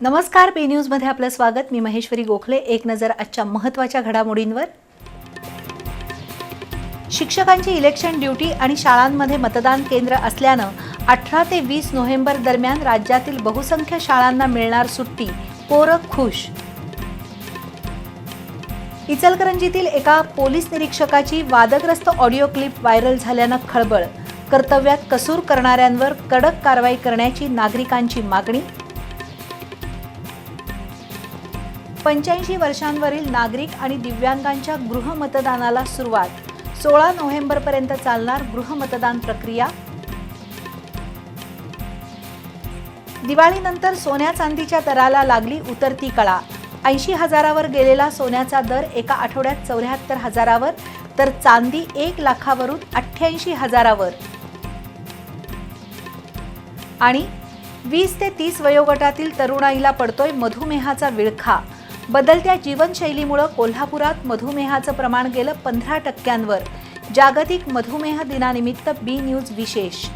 नमस्कार बी न्यूजमध्ये आपलं स्वागत. मी महेश्वरी गोखले. एक नजर आजच्या महत्त्वाच्या घडामोडींवर. शिक्षकांची इलेक्शन ड्युटी आणि शाळांमध्ये मतदान केंद्र असल्यानं अठरा ते वीस नोव्हेंबर दरम्यान राज्यातील बहुसंख्य शाळांना मिळणार सुट्टी. पोरं खुश. इचलकरंजीतील एका पोलीस निरीक्षकाची वादग्रस्त ऑडिओ क्लिप व्हायरल झाल्यानं खळबळ. कर्तव्यात कसूर करणाऱ्यांवर कडक कारवाई करण्याची नागरिकांची मागणी. पंच्याऐंशी वर्षांवरील नागरिक आणि दिव्यांगांच्या गृहमतदानाला सुरुवात. सोळा नोव्हेंबरपर्यंत चालणार गृहमतदान प्रक्रिया. दिवाळीनंतर सोन्या चांदीच्या दराला लागली उतरती कळा. ऐंशी हजारावर गेलेला सोन्याचा दर एका आठवड्यात चौऱ्याहत्तर हजारावर तर चांदी एक लाखावरून अठ्ठ्याऐंशी हजारावर. आणि वीस ते तीस वयोगटातील तरुणाईला पडतोय मधुमेहाचा विळखा. बदलत्या जीवनशैलीमुळं कोल्हापुरात मधुमेहाचं प्रमाण गेलं पंधरा टक्क्यांवर. जागतिक मधुमेह दिनानिमित्त बी न्यूज विशेष.